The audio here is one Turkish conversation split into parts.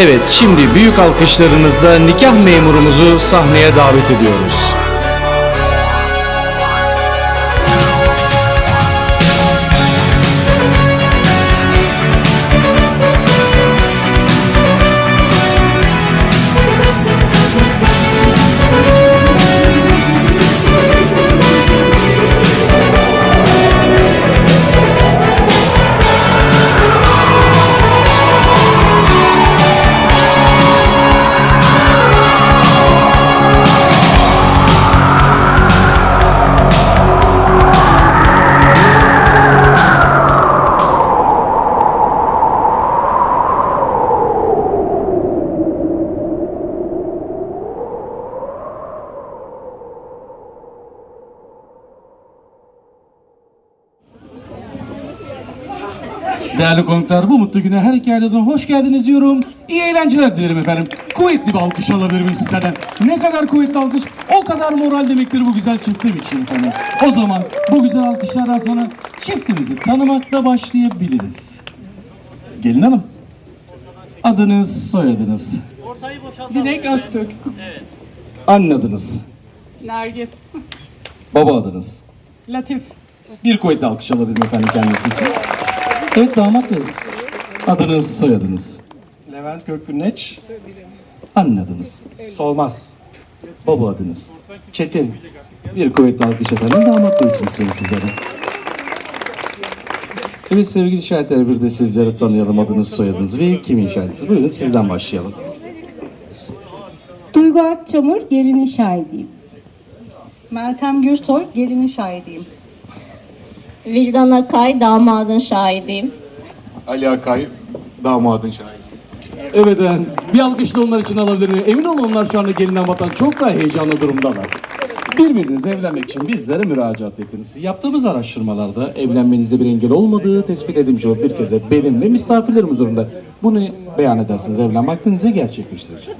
Evet, şimdi büyük alkışlarınızla nikah memurumuzu sahneye davet ediyoruz. Değerli konuklar bu mutlu güne her iki aileden hoş geldiniz diyorum. İyi eğlenceler dilerim efendim. Kuvvetli bir alkış alabilir miyim sizlerden? Ne kadar kuvvetli alkış o kadar moral demektir bu güzel çiftim için efendim. O zaman bu güzel alkışlardan sonra çiftimizi tanımakla başlayabiliriz. Gelin hanım. Adınız, soyadınız, Dilek Öztürk. anne adınız, Nergis. baba adınız. Latif. Bir kuvvetli alkış alabilirim efendim kendisi için. Evet damat bey. Adınız, soyadınız, Levent Gökgünleç, anne adınız, Solmaz, baba adınız. Çetin, Bir kuvvetli alkış efendim damat bey için istiyorum sizlere. Evet sevgili şahitler bir de sizleri tanıyalım adınız soyadınız ve kimin şahidiniz. Buyurun sizden başlayalım. Duygu Akçamur, gelinin şahidiyim. Meltem Gürsoy, gelinin şahidiyim. Vildan Akay damadın şahidiyim. Ali Akay damadın şahidi. Evet efendim bir alkış da onlar için alabilir? Emin olun onlar şu anda gelinen vatan çok daha heyecanlı durumdalar. Birbirinizle evlenmek için bizlere müracaat ettiniz. Yaptığımız araştırmalarda evlenmenize bir engel olmadığı tespit edilmiş olup bir kez benim ve misafirlerim huzurunda bunu beyan edersiniz evlenme aklınızı gerçekleştirecek.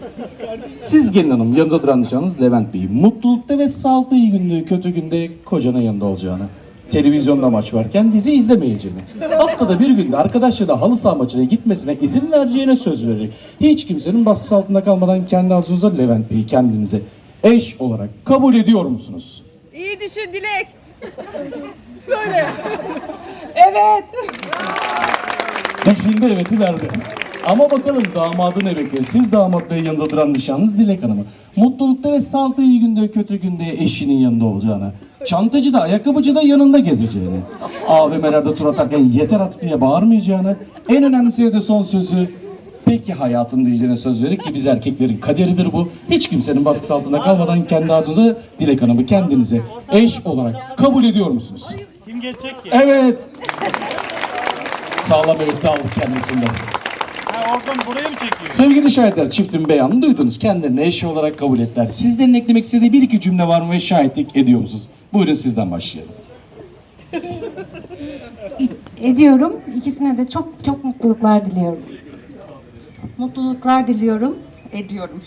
Siz gelin hanım yanınıza duran nişanınız Levent Bey. Mutlulukta ve sağlıklı iyi günde kötü günde kocanın yanında olacağını. Televizyonda maç varken dizi izlemeyeceğini. Haftada bir günde arkadaşlarıyla halı saha maçına gitmesine izin vereceğine söz vererek. Hiç kimsenin baskısı altında kalmadan kendi arzunuza Levent Bey'i kendinize eş olarak kabul ediyor musunuz? İyi düşün Dilek. Söyle. evet. Düşündü evet'i verdi. Ama bakalım damadı ne bekliyor? Siz damat bey yanınızda duran nişanınız Dilek Hanım'ı. Mutlulukta ve sağlıklı iyi günde kötü günde eşinin yanında olacağını. Çantacı da ayakkabıcı da yanında gezeceğini. AVM'lerde tur atarken yeter artık diye bağırmayacağını. En önemlisi de son sözü Peki hayatım diyeceğine söz verir ki biz erkeklerin kaderidir bu. Hiç kimsenin baskısı altında kalmadan kendi arzunuza Dilek Hanım'ı kendinize eş olarak kabul ediyor musunuz? Kim geçecek ki? Evet. Sağlam öğütü aldık kendisinden. Oradan buraya mı çekiyor? Sevgili şahitler çiftin beyanını duydunuz. Kendilerini eşi olarak kabul ettiler. Sizlerin eklemek istediği bir iki cümle var mı ve şahitlik ediyor musunuz? Buyurun sizden başlayalım. Ediyorum. İkisine de çok çok mutluluklar diliyorum. Mutluluklar diliyorum, ediyorum.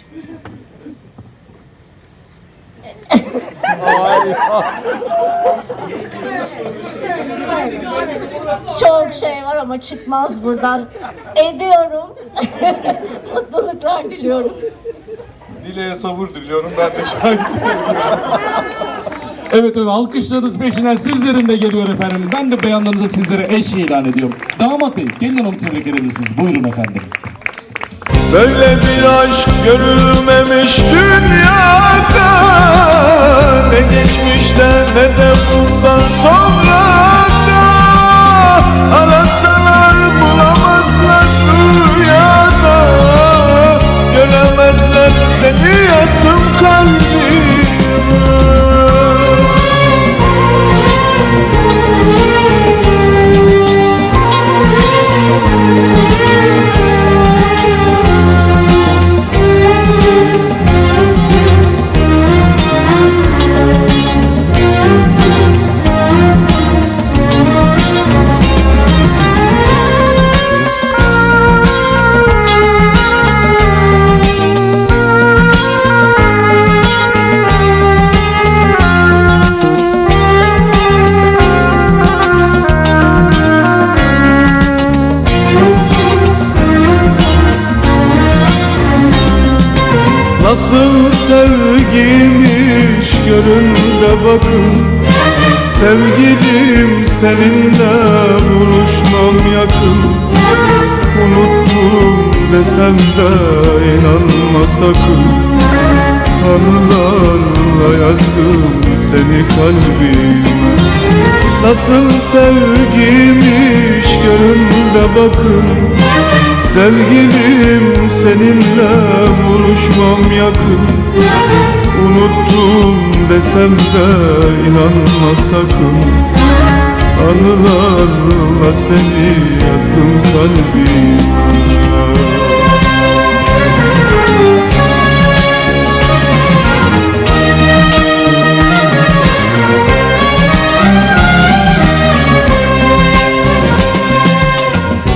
Çok şey var ama çıkmaz buradan. Ediyorum. Mutluluklar diliyorum. Dileğe sabır diliyorum ben de şahit. Evet evet alkışlarınız peşinden sizlerin de geliyor efendim. Ben de beyanlarınızı sizlere eş ilan ediyorum. Damat bey kendi hanım tebrik edebilirsiniz. Buyurun efendim. Böyle bir aşk görülmemiş dünyada. Ne geçmişte ne de bundan sonra Nasıl sevgiymiş görün bakın. Sevgilim seninle buluşmam yakın. Unuttum desem de inanma sakın. Anılarla yazdım seni kalbime. Nasıl sevgiymiş görün bakın. Sevgilim seninle buluşmam yakın. Unuttum desem de inanma sakın. Anılarla seni yazdım kalbime.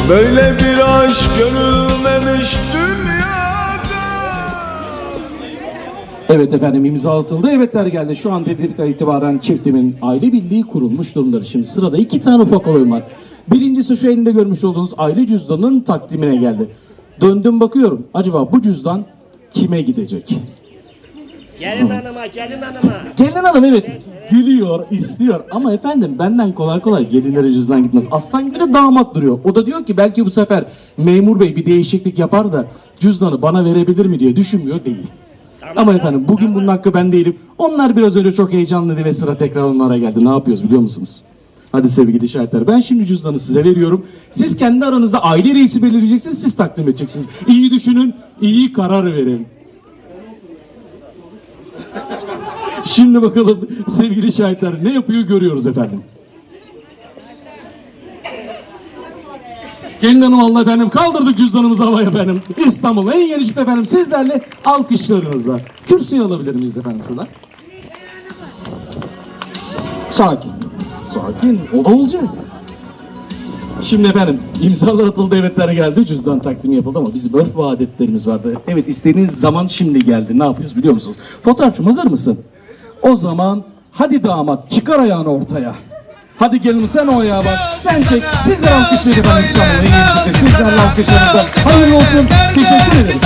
Böyle bir aşk Evet efendim imza atıldı. Evetler geldi. Şu an dediğimden itibaren çiftimin aile birliği kurulmuş durumda. Şimdi sırada iki tane ufak olayım var. Birincisi şu elinde görmüş olduğunuz aile cüzdanının takdimine geldi. Döndüm bakıyorum. Acaba bu cüzdan kime gidecek? Gelin hanıma, gelin hanıma. Gelin hanım evet gülüyor, istiyor ama efendim benden kolay kolay gelinlere cüzdan gitmez. Aslan gibi de damat duruyor. O da diyor ki belki bu sefer memur bey bir değişiklik yapar da cüzdanı bana verebilir mi diye düşünmüyor değil. Ama efendim bugün bunun hakkı ben değilim. Onlar biraz önce çok heyecanlıydı ve sıra tekrar onlara geldi. Ne yapıyoruz biliyor musunuz? Hadi sevgili şahitler ben şimdi cüzdanı size veriyorum. Siz kendi aranızda aile reisi belirleyeceksiniz, siz takdim edeceksiniz. İyi düşünün, iyi karar verin. Şimdi bakalım sevgili şahitler ne yapıyor görüyoruz efendim. Gelin hanım Allah efendim kaldırdık cüzdanımızı havaya efendim. İstanbul'un en yeni çift efendim sizlerle alkışlarınızla. Kürsüyü alabilir miyiz efendim şuradan? Sakin. Sakin. O da olacak. Şimdi efendim imzalar atıldı evetler geldi cüzdan takdimi yapıldı ama bizim örf ve adetlerimiz vardı. Evet istediğiniz zaman şimdi geldi ne yapıyoruz biliyor musunuz? Fotoğrafçım hazır mısın? O zaman hadi damat çıkar ayağını ortaya. Hadi gelin sen o ayağa bak. Sen çek. Sizler alkışlayın efendim İstanbul'un en çifti. Sizlerle alkışlarınızla. Hayırlı olsun. Teşekkür ederim.